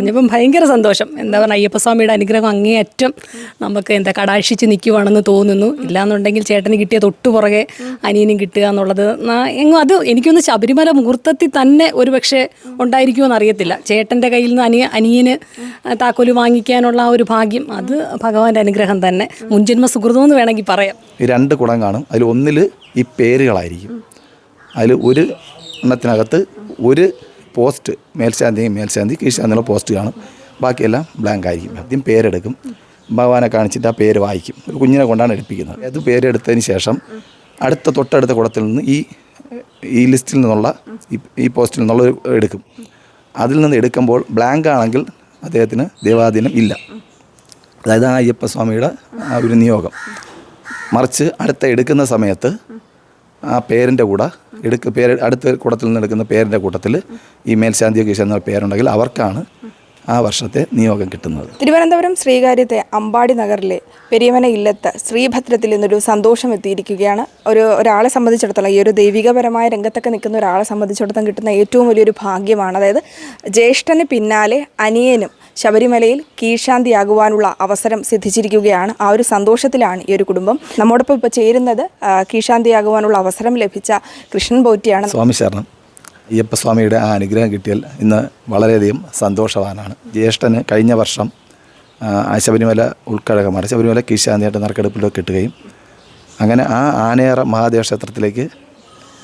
പറഞ്ഞപ്പം ഭയങ്കര സന്തോഷം. എന്താ പറയുക അയ്യപ്പസ്വാമിയുടെ അനുഗ്രഹം അങ്ങേയറ്റം നമുക്ക് എന്താ കടാക്ഷിച്ച് നിൽക്കുവാണെന്ന് തോന്നുന്നു. ഇല്ലാന്നുണ്ടെങ്കിൽ ചേട്ടന് കിട്ടിയ തൊട്ടു പുറകെ അനിയനും കിട്ടുക എന്നുള്ളത് എങ്ങും അത് എനിക്കൊന്ന് ശബരിമല മുഹൂർത്തത്തിൽ തന്നെ ഒരു പക്ഷേ ഉണ്ടായിരിക്കുമെന്ന് അറിയത്തില്ല. ചേട്ടന്റെ കയ്യിൽ നിന്ന് അനിയ അനിയന് താക്കോൽ വാങ്ങിക്കാനുള്ള ആ ഒരു ഭാഗ്യം അത് ഭഗവാന്റെ അനുഗ്രഹം തന്നെ. മുൻജന്മ സുഹൃതം എന്ന് വേണമെങ്കിൽ പറയാം. രണ്ട് കുടം കാണും. അതിൽ ഒന്നിൽ ഈ പേരുകളായിരിക്കും. അതിൽ ഒരു എണ്ണത്തിനകത്ത് ഒരു പോസ്റ്റ് മേൽശാന്തി മേൽശാന്തി കീഴ്ശാന്തിയുള്ള പോസ്റ്റ് കാണും. ബാക്കിയെല്ലാം ബ്ലാങ്ക് ആയിരിക്കും. ആദ്യം പേരെടുക്കും. ഭഗവാനെ കാണിച്ചിട്ട് ആ പേര് വായിക്കും. ഒരു കുഞ്ഞിനെ കൊണ്ടാണ് എടുപ്പിക്കുന്നത്. അത് പേരെടുത്തതിന് ശേഷം അടുത്ത തൊട്ടടുത്ത കുടത്തിൽ നിന്ന് ഈ ഈ ലിസ്റ്റിൽ നിന്നുള്ള ഈ- പോസ്റ്റിൽ നിന്നുള്ള എടുക്കും. അതിൽ നിന്ന് എടുക്കുമ്പോൾ ബ്ലാങ്ക് ആണെങ്കിൽ അദ്ദേഹത്തിന് ദേവാധീനം ഇല്ല. അതായത് ആ അയ്യപ്പസ്വാമിയുടെ ആ ഒരു നിയോഗം. മറിച്ച് അടുത്ത എടുക്കുന്ന സമയത്ത് ആ പേരിന്റെ കൂടെ എടുക്ക പേര് അടുത്ത കൂടത്തിൽ നിന്ന് എടുക്കുന്ന പേരിന്റെ കൂട്ടത്തിൽ ഈ മേൽശാന്തി കീശ എന്ന പേരുണ്ടെങ്കിൽ അവർക്കാണ് ആ വർഷത്തെ നിയോഗം കിട്ടുന്നത്. തിരുവനന്തപുരം ശ്രീകാര്യത്തെ അമ്പാടി നഗറിലെ പെരിയമന ഇല്ലത്ത് ശ്രീഭദ്രത്തിൽ നിന്നൊരു സന്തോഷം എത്തിയിരിക്കുകയാണ്. ഒരു ഒരാളെ സംബന്ധിച്ചിടത്തോളം ഈ ഒരു ദൈവികപരമായ രംഗത്തൊക്കെ നിൽക്കുന്ന ഒരാളെ സംബന്ധിച്ചിടത്തോളം കിട്ടുന്ന ഏറ്റവും വലിയൊരു ഭാഗ്യമാണ്. അതായത് ജ്യേഷ്ഠന് പിന്നാലെ അനിയനും ശബരിമലയിൽ കീഴ്ശാന്തിയാകുവാനുള്ള അവസരം സിദ്ധിച്ചിരിക്കുകയാണ്. ആ ഒരു സന്തോഷത്തിലാണ് ഈ ഒരു കുടുംബം. നമ്മോടൊപ്പം ഇപ്പോൾ ചേരുന്നത് കീഴ്ശാന്തിയാകുവാനുള്ള അവസരം ലഭിച്ച കൃഷ്ണൻ പോറ്റിയാണ്. സ്വാമി ശരണം. അയ്യപ്പസ്വാമിയുടെ ആ അനുഗ്രഹം കിട്ടിയാൽ ഇന്ന് വളരെയധികം സന്തോഷവാനാണ്. ജ്യേഷ്ഠന് കഴിഞ്ഞ വർഷം ശബരിമല ഉൾക്കഴകമാണ് ശബരിമല കീശാന്തിയായിട്ട് നറുക്കെടുപ്പിലൊക്കെ കിട്ടുകയും അങ്ങനെ ആ ആനയറ മഹാദേവ ക്ഷേത്രത്തിലേക്ക്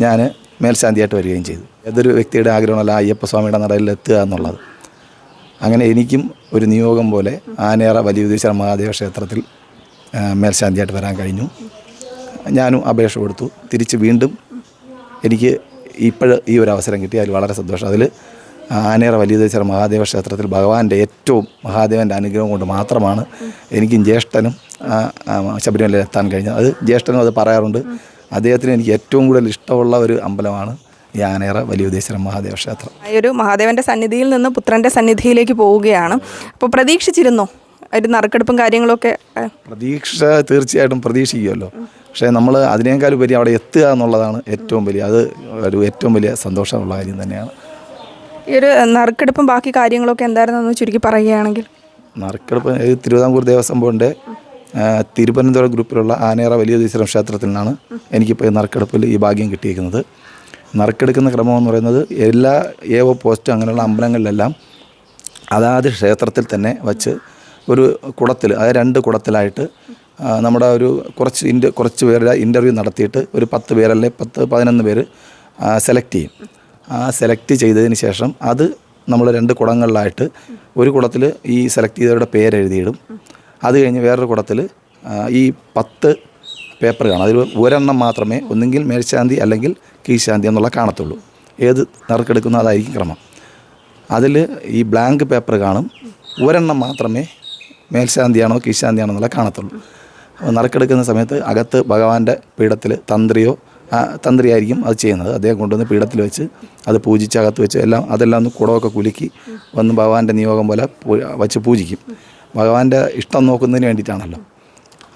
ഞാൻ മേൽശാന്തിയായിട്ട് വരികയും ചെയ്തു. ഏതൊരു വ്യക്തിയുടെ ആഗ്രഹമല്ല അയ്യപ്പ അയ്യപ്പസ്വാമിയുടെ നടയിൽ എത്തുക എന്നുള്ളത് അങ്ങനെ എനിക്കും ഒരു നിയോഗം പോലെ ആനയറ വലിയുദ്ദേശ മഹാദേവ ക്ഷേത്രത്തിൽ മേൽശാന്തിയായിട്ട് വരാൻ കഴിഞ്ഞു. ഞാനും അപേക്ഷ കൊടുത്തു. തിരിച്ച് വീണ്ടും എനിക്ക് ഇപ്പോൾ ഈ ഒരു അവസരം കിട്ടി. അതിൽ വളരെ സന്തോഷം. അതിൽ ആനേറ വലിയദേശര മഹാദേവ ക്ഷേത്രത്തിൽ ഭഗവാന്റെ ഏറ്റവും മഹാദേവന്റെ അനുഗ്രഹം കൊണ്ട് മാത്രമാണ് എനിക്കും ജ്യേഷ്ഠനും ശബരിമലയിൽ എത്താൻ കഴിഞ്ഞത്. അത് ജ്യേഷ്ഠനും അത് പറയാറുണ്ട്. അദ്ദേഹത്തിന് എനിക്ക് ഏറ്റവും കൂടുതൽ ഇഷ്ടമുള്ള ഒരു അമ്പലമാണ് ഈ വലിയ ഉദ്ദേശം മഹാദേവ ക്ഷേത്രം. ഈ ഒരു മഹാദേവന്റെ സന്നിധിയിൽ നിന്ന് പുത്രന്റെ സന്നിധിയിലേക്ക് പോവുകയാണ്. അപ്പോൾ പ്രതീക്ഷിച്ചിരുന്നോ? ഒരു നറുക്കെടുപ്പും കാര്യങ്ങളൊക്കെ പ്രതീക്ഷ തീർച്ചയായിട്ടും പ്രതീക്ഷിക്കുമല്ലോ പക്ഷേ നമ്മൾ അതിനേക്കാൾ ഉപരി അവിടെ എത്തുക എന്നുള്ളതാണ് ഏറ്റവും വലിയ അത് ഒരു ഏറ്റവും വലിയ സന്തോഷമുള്ള കാര്യം തന്നെയാണ്. ഈ ഒരു നറുക്കെടുപ്പും ബാക്കി കാര്യങ്ങളൊക്കെ എന്തായിരുന്നു എന്ന് ചുരുക്കി പറയുകയാണെങ്കിൽ? നറുക്കെടുപ്പ് ഇത് തിരുവിതാംകൂർ ദേവസ്വം ബോർഡിന്റെ തിരുവനന്തപുരം ഗ്രൂപ്പിലുള്ള ആനേറ വലിയ ദീശ്വരം ക്ഷേത്രത്തിൽ നിന്നാണ് എനിക്കിപ്പോൾ ഈ നറുക്കെടുപ്പിൽ ഈ ഭാഗ്യം കിട്ടിയിരിക്കുന്നത്. നറുക്കെടുക്കുന്ന ക്രമം എന്ന് പറയുന്നത് എല്ലാ ഏവോ പോസ്റ്റ് അങ്ങനെയുള്ള അമ്പലങ്ങളിലെല്ലാം അതാത് ക്ഷേത്രത്തിൽ തന്നെ വച്ച് ഒരു കുടത്തിൽ അതായത് രണ്ട് കുടത്തിലായിട്ട് നമ്മുടെ ഒരു കുറച്ച് ഇന്റർ കുറച്ച് പേരുടെ ഇന്റർവ്യൂ നടത്തിയിട്ട് ഒരു പത്ത് പേരല്ലേ പത്ത് പതിനൊന്ന് പേര് സെലക്ട് ചെയ്യും. ആ സെലക്ട് ചെയ്തതിന് ശേഷം അത് നമ്മൾ രണ്ട് കുടങ്ങളിലായിട്ട് ഒരു കുടത്തിൽ ഈ സെലക്ട് ചെയ്തവരുടെ പേരെഴുതിയിടും. അത് കഴിഞ്ഞ് വേറൊരു കുടത്തിൽ ഈ പത്ത് പേപ്പർ കാണും. അതിൽ ഒരെണ്ണം മാത്രമേ ഒന്നുകിൽ മേൽശാന്തി അല്ലെങ്കിൽ കീശാന്തി എന്നുള്ള കാണത്തുള്ളൂ. ഏത് നറുക്കെടുക്കുന്നോ അതായിരിക്കും ക്രമം. അതിൽ ഈ ബ്ലാങ്ക് പേപ്പർ കാണും. ഒരെണ്ണം മാത്രമേ മേൽശാന്തിയാണോ കീശാന്തിയാണോ എന്നുള്ള കാണത്തുള്ളൂ. നറുക്കെടുക്കുന്ന സമയത്ത് അകത്ത് ഭഗവാന്റെ പീഠത്തിൽ തന്ത്രിയോ തന്ത്രിയായിരിക്കും അത് ചെയ്യുന്നത്. അദ്ദേഹം കൊണ്ടുവന്ന് പീഠത്തിൽ വെച്ച് അത് പൂജിച്ച് അകത്ത് വെച്ച് എല്ലാം അതെല്ലാം ഒന്ന് കുടമൊക്കെ കുലുക്കി വന്ന് ഭഗവാന്റെ നിയോഗം പോലെ വച്ച് പൂജിക്കും. ഭഗവാന്റെ ഇഷ്ടം നോക്കുന്നതിന് വേണ്ടിയിട്ടാണല്ലോ.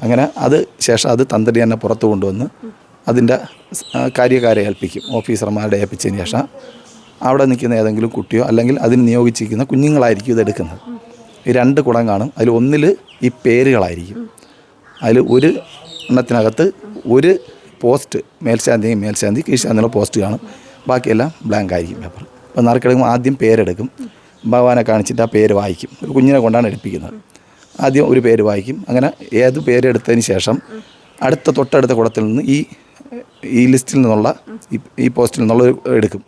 അങ്ങനെ അത് ശേഷം അത് തന്ത്രി തന്നെ പുറത്തു കൊണ്ടുവന്ന് അതിന്റെ കാര്യകാരെ ഏൽപ്പിക്കും. ഓഫീസർമാരുടെ ഏൽപ്പിച്ചതിന് ശേഷം അവിടെ നിൽക്കുന്ന ഏതെങ്കിലും കുട്ടിയോ അല്ലെങ്കിൽ അതിന് നിയോഗിച്ചിരിക്കുന്ന കുഞ്ഞുങ്ങളായിരിക്കും ഇതെടുക്കുന്നത് ഈ രണ്ട് കുടം കാണും. അതിൽ ഒന്നിൽ ഈ പേരുകളായിരിക്കും. അതിൽ ഒരു എണ്ണത്തിനകത്ത് ഒരു പോസ്റ്റ് മേൽശാന്തിയും മേൽശാന്തി കീഴ്ശാന്തിയുള്ള പോസ്റ്റ് കാണും. ബാക്കിയെല്ലാം ബ്ലാങ്ക് ആയിരിക്കും പേപ്പർ അപ്പോൾ നറുക്കെടുക്കുമ്പോൾ ആദ്യം പേരെടുക്കും. ഭഗവാനെ കാണിച്ചിട്ട് ആ പേര് വായിക്കും. ഒരു കുഞ്ഞിനെ കൊണ്ടാണ് എടുപ്പിക്കുന്നത്. ആദ്യം ഒരു പേര് വായിക്കും. അങ്ങനെ ഏത് പേരെടുത്തതിന് ശേഷം അടുത്ത തൊട്ടടുത്ത കുടത്തിൽ നിന്ന് ഈ ഈ ലിസ്റ്റിൽ നിന്നുള്ള ഈ- പോസ്റ്റിൽ നിന്നുള്ള എടുക്കും.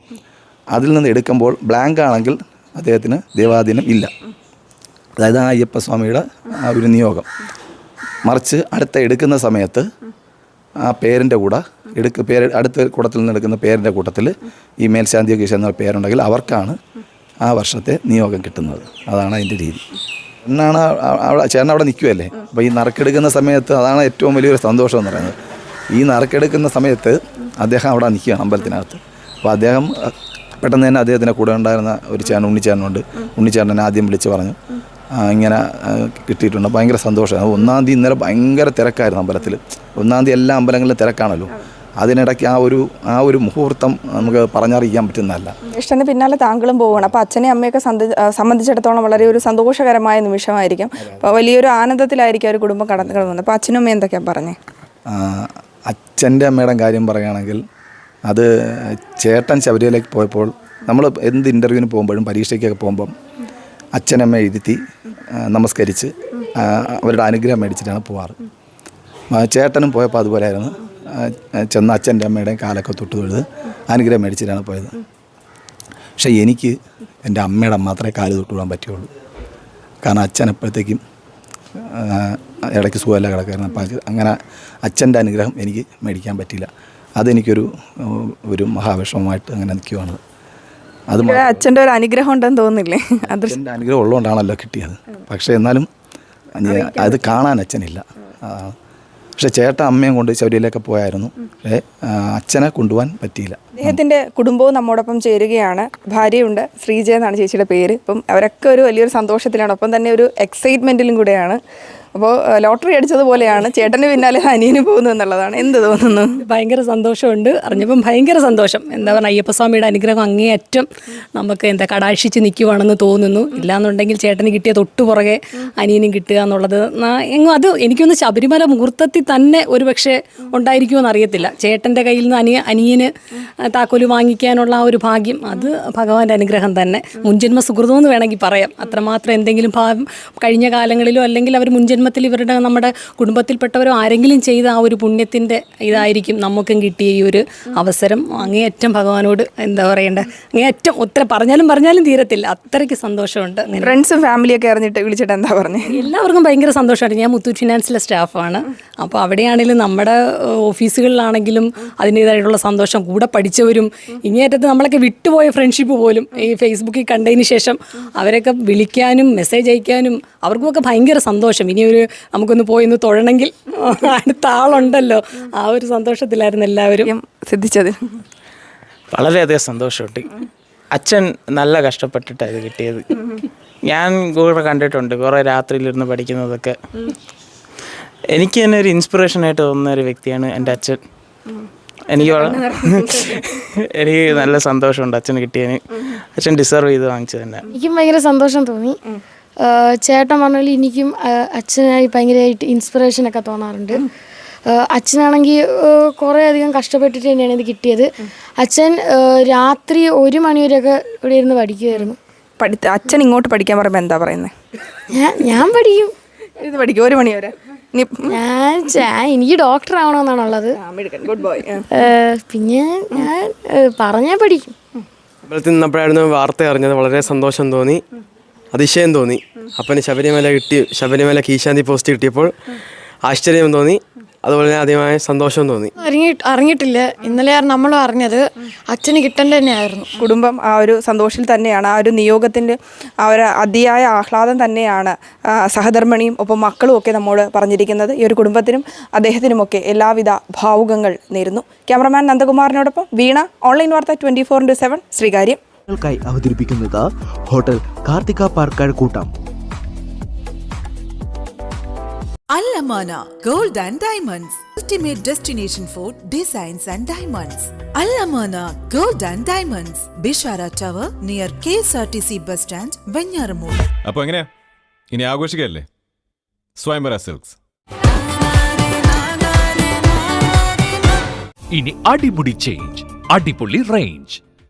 അതിൽ നിന്ന് എടുക്കുമ്പോൾ ബ്ലാങ്ക് ആണെങ്കിൽ അദ്ദേഹത്തിന് ദേവാധീനം ഇല്ല. അതായത് ആ അയ്യപ്പസ്വാമിയുടെ ആ ഒരു നിയോഗം. മറിച്ച് അടുത്ത എടുക്കുന്ന സമയത്ത് ആ പേരിന്റെ കൂടെ എടുക്ക പേര് അടുത്ത കൂട്ടത്തിൽ നിന്ന് എടുക്കുന്ന പേരിന്റെ കൂട്ടത്തിൽ ഈ മേൽശാന്തി കീശ എന്ന പേരുണ്ടെങ്കിൽ അവർക്കാണ് ആ വർഷത്തെ നിയോഗം കിട്ടുന്നത്. അതാണ് അതിന്റെ രീതി. എന്നാണ് അവിടെ ചേട്ടൻ അവിടെ നിൽക്കുമല്ലേ അപ്പോൾ ഈ നറുക്കെടുക്കുന്ന സമയത്ത് അതാണ് ഏറ്റവും വലിയൊരു സന്തോഷം എന്ന് പറയുന്നത്. ഈ നറുക്കെടുക്കുന്ന സമയത്ത് അദ്ദേഹം അവിടെ നിൽക്കുകയാണ് അമ്പലത്തിനകത്ത്. അപ്പോൾ അദ്ദേഹം പെട്ടെന്ന് തന്നെ അദ്ദേഹത്തിന്റെ കൂടെ ഉണ്ടായിരുന്ന ഒരു ചേട്ടൻ ഉണ്ണിച്ചേട്ടനുണ്ട്. ഉണ്ണിച്ചേട്ടനെ ആദ്യം വിളിച്ച് പറഞ്ഞു. ഇങ്ങനെ കിട്ടിയിട്ടുണ്ട്. ഭയങ്കര സന്തോഷമാണ് ഒന്നാം തീയതി ഇന്നലെ ഭയങ്കര തിരക്കായിരുന്നു അമ്പലത്തിൽ ഒന്നാം തീയതി എല്ലാ അമ്പലങ്ങളിലും തിരക്കാണല്ലോ. അതിനിടയ്ക്ക് ആ ഒരു ആ ഒരു മുഹൂർത്തം നമുക്ക് പറഞ്ഞറിയിക്കാൻ പറ്റുന്നതല്ല. ജ്യേഷ്ഠന് പിന്നാലെ താങ്കളും പോവുകയാണ്. അപ്പോൾ അച്ഛനെ അമ്മയൊക്കെ സംബന്ധിച്ചിടത്തോളം വളരെ ഒരു സന്തോഷകരമായ നിമിഷമായിരിക്കും. അപ്പോൾ വലിയൊരു ആനന്ദത്തിലായിരിക്കും ഒരു കുടുംബം കടന്നു കിടന്നത്. അപ്പോൾ അച്ഛനും അമ്മയും എന്തൊക്കെയാണ് പറഞ്ഞേ? അച്ഛന്റെ അമ്മയുടെ കാര്യം പറയുകയാണെങ്കിൽ അത് ചേട്ടൻ ശബരിമലയ്ക്ക് പോയപ്പോൾ നമ്മൾ എന്ത് ഇന്റർവ്യൂവിന് പോകുമ്പോഴും പരീക്ഷയ്ക്കൊക്കെ പോകുമ്പം അച്ഛനമ്മ എഴുതി നമസ്കരിച്ച് അവരുടെ അനുഗ്രഹം മേടിച്ചിട്ടാണ് പോവാറ്. ചേട്ടനും പോയപ്പോൾ അതുപോലെയായിരുന്നു. ആ, ചെന്ന അച്ഛന്റെ അമ്മയുടെയും കാലൊക്കെ തൊട്ട് തൊഴുത് അനുഗ്രഹം മേടിച്ചിട്ടാണ് പോയത്. പക്ഷേ എനിക്ക് എന്റെ അമ്മയുടെ മാത്രമേ കാൽ തൊട്ട് വിടാൻ പറ്റുള്ളൂ കാരണം അച്ഛൻ എപ്പോഴത്തേക്കും ഇടയ്ക്ക് സുഖമല്ല കിടക്കായിരുന്നു. അപ്പം അങ്ങനെ അച്ഛന്റെ അനുഗ്രഹം എനിക്ക് മേടിക്കാൻ പറ്റില്ല അതെനിക്കൊരു ഒരു മഹാവിഷമമായിട്ട് അങ്ങനെ നിൽക്കുവാണ്. അത് അച്ഛന്റെ ഒരു അനുഗ്രഹം ഉണ്ടെന്ന് തോന്നുന്നില്ലേ? അച്ഛന്റെ അനുഗ്രഹം ഉള്ളതുകൊണ്ടാണല്ലോ കിട്ടിയത്. പക്ഷേ എന്നാലും അത് കാണാൻ അച്ഛനില്ല. ആ, പക്ഷേ ചേട്ടൻ അമ്മയും കൊണ്ട് ശബരിയിലേക്ക് പോയായിരുന്നു. പക്ഷേ അച്ഛനെ കൊണ്ടുപോകാൻ പറ്റിയില്ല. അദ്ദേഹത്തിന്റെ കുടുംബവും നമ്മോടൊപ്പം ചേരുകയാണ്. ഭാര്യയുണ്ട് ശ്രീജ എന്നാണ് ചേച്ചിയുടെ പേര്. അപ്പം അവരൊക്കെ ഒരു വലിയൊരു സന്തോഷത്തിലാണ്. ഒപ്പം തന്നെ ഒരു എക്സൈറ്റ്മെന്റിലും കൂടെയാണ്. അപ്പോൾ ലോട്ടറി അടിച്ചതുപോലെയാണ് ചേട്ടന് പിന്നാലെ അനിയന് പോകുന്നു എന്നുള്ളതാണ്. എന്ത് തോന്നുന്നു? ഭയങ്കര സന്തോഷമുണ്ട്. അറിഞ്ഞപ്പം ഭയങ്കര സന്തോഷം. എന്താ പറയുക അയ്യപ്പസ്വാമിയുടെ അനുഗ്രഹം അങ്ങേയറ്റം നമുക്ക് എന്താ കടാക്ഷിച്ച് നിൽക്കുവാണെന്ന് തോന്നുന്നു. ഇല്ലാന്നുണ്ടെങ്കിൽ ചേട്ടന് കിട്ടിയ തൊട്ടു പുറകെ അനിയനും കിട്ടുക എന്നുള്ളത് എങ്ങും അത് എനിക്കൊന്ന് ശബരിമല മുഹൂർത്തത്തിൽ തന്നെ ഒരു പക്ഷേ ഉണ്ടായിരിക്കുമെന്ന് അറിയത്തില്ല. ചേട്ടന്റെ കയ്യിൽ നിന്ന് അനിയ അനിയന് താക്കോൽ വാങ്ങിക്കാനുള്ള ആ ഒരു ഭാഗ്യം അത് ഭഗവാന്റെ അനുഗ്രഹം തന്നെ. മുൻജന്മ സുഹൃതം എന്ന് വേണമെങ്കിൽ പറയാം. അത്രമാത്രം എന്തെങ്കിലും ഭാവം കഴിഞ്ഞ കാലങ്ങളിലോ അല്ലെങ്കിൽ അവർ മുൻജന്മത്തിൽ ഇവരുടെ നമ്മുടെ കുടുംബത്തിൽപ്പെട്ടവരോ ആരെങ്കിലും ചെയ്ത ആ ഒരു പുണ്യത്തിന്റെ ഇതായിരിക്കും നമുക്കും കിട്ടിയ ഈ ഒരു അവസരം. അങ്ങേയറ്റം ഭഗവാനോട് എന്താ പറയണ്ടേ? അങ്ങേയറ്റം ഒത്തിരി പറഞ്ഞാലും പറഞ്ഞാലും തീരത്തില്ല. അത്രയ്ക്ക് സന്തോഷമുണ്ട് ഫ്രണ്ട്സും ഫാമിലിയൊക്കെ അറിഞ്ഞിട്ട് വിളിച്ചിട്ട് എന്താ പറഞ്ഞത് എല്ലാവർക്കും ഭയങ്കര സന്തോഷമാണ് ഞാൻ മുത്തൂറ്റ് ഫിനാൻസിലെ സ്റ്റാഫാണ്. അപ്പോൾ അവിടെയാണെങ്കിലും നമ്മുടെ ഓഫീസുകളിലാണെങ്കിലും അതിന്റേതായിട്ടുള്ള സന്തോഷം. കൂടെ പഠിച്ചവരും ഇങ്ങേറ്റത്ത് നമ്മളൊക്കെ വിട്ടുപോയ ഫ്രണ്ട്ഷിപ്പ് പോലും ഈ ഫേസ്ബുക്കിൽ കണ്ടതിന് ശേഷം അവരൊക്കെ വിളിക്കാനും മെസ്സേജ് അയക്കാനും അവർക്കുമൊക്കെ ഭയങ്കര സന്തോഷം. ഇനി ഒരു നമുക്കൊന്ന് പോയി ഒന്ന് തൊഴണമെങ്കിൽ അടുത്ത ആളുണ്ടല്ലോ. ആ ഒരു സന്തോഷത്തിലായിരുന്നു എല്ലാവരും. സിദ്ധിച്ചത്. വളരെയധികം സന്തോഷമുണ്ട്. അച്ഛൻ നല്ല കഷ്ടപ്പെട്ടിട്ടാണ് ഇത് കിട്ടിയത്. ഞാൻ കൂടെ കണ്ടിട്ടുണ്ട് കുറേ രാത്രിയിലിരുന്ന് പഠിക്കുന്നതൊക്കെ. എനിക്ക് തന്നെ ഒരു ഇൻസ്പിറേഷനായിട്ട് തോന്നുന്ന ഒരു വ്യക്തിയാണ് എന്റെ അച്ഛൻ. എനിക്ക് എനിക്ക് നല്ല സന്തോഷമുണ്ട് അച്ഛന് കിട്ടിയതിന്. അച്ഛൻ ഡിസർവ് ചെയ്ത് വാങ്ങിച്ചത് തന്നെ. എനിക്കും ഭയങ്കര സന്തോഷം തോന്നി. ചേട്ടൻ പറഞ്ഞാൽ എനിക്കും അച്ഛനായി ഭയങ്കരമായിട്ട് ഇൻസ്പിറേഷൻ ഒക്കെ തോന്നാറുണ്ട്. അച്ഛനാണെങ്കിൽ കുറേ അധികം കഷ്ടപ്പെട്ടിട്ട് തന്നെയാണ് ഇത് കിട്ടിയത്. അച്ഛൻ രാത്രി ഒരു മണിവരെയൊക്കെ ഇവിടെ ഇരുന്ന് പഠിക്കുമായിരുന്നു പഠിത്ത അച്ഛൻ ഇങ്ങോട്ട് പഠിക്കാൻ പറയുമ്പോൾ എന്താ പറയുന്നത് ഞാൻ ഞാൻ പഠിക്കും. ഇത് പഠിക്കും ഒരു മണി വരെ. ഞാൻ എനിക്ക് ഡോക്ടർ ആവണമെന്നാണുള്ളത് ഗുഡ് ബോയ് പിന്നെ ഞാൻ പറഞ്ഞാൽ പഠിക്കും. അമ്പലത്തിൽ നിന്നപ്പോഴായിരുന്നു വാർത്ത അറിഞ്ഞത്. വളരെ സന്തോഷം തോന്നി. അതിശയം തോന്നി. അപ്പന് ശബരിമല കിട്ടി ശബരിമല കീശാന്തി പോസ്റ്റ് കിട്ടിയപ്പോൾ ആശ്ചര്യം തോന്നി. അതുപോലെ തന്നെ അധികമായ സന്തോഷം തോന്നി. അറിഞ്ഞി അറിഞ്ഞിട്ടില്ല. ഇന്നലെയാണ് നമ്മൾ അറിഞ്ഞത്. അച്ഛന് കിട്ടേണ്ട തന്നെയായിരുന്നു. കുടുംബം ആ ഒരു സന്തോഷത്തിൽ തന്നെയാണ്. ആ ഒരു നിയോഗത്തിന്റെ ആ ഒരു അതിയായ ആഹ്ലാദം തന്നെയാണ് സഹധർമ്മിണിയും ഒപ്പം മക്കളും ഒക്കെ നമ്മോട് പറഞ്ഞിരിക്കുന്നത്. ഈ ഒരു കുടുംബത്തിനും അദ്ദേഹത്തിനുമൊക്കെ എല്ലാവിധ ഭാവുകങ്ങൾ നേരുന്നു. ക്യാമറമാൻ നന്ദകുമാറിനോടൊപ്പം വീണ ഓൺലൈൻ വാർത്ത twenty four into seven Sreekaryam. ായി അവതരിപ്പിക്കുന്നത് ഹോട്ടൽ കാർത്തിക പാർക്കാട് കൂട്ടം Alamana Gold and Diamonds, ultimate destination for designs and diamonds. Alamana Gold and Diamonds, Bishara Tower near KSRTC bus stand, Venyaramur. അപ്പൊ എങ്ങനെയാ ഇനി ആഘോഷിക്കല്ലേ സ്വയംവര സിൽക്സ് ഇനി അടിമുടി ചേഞ്ച് അടിപൊളി റേഞ്ച്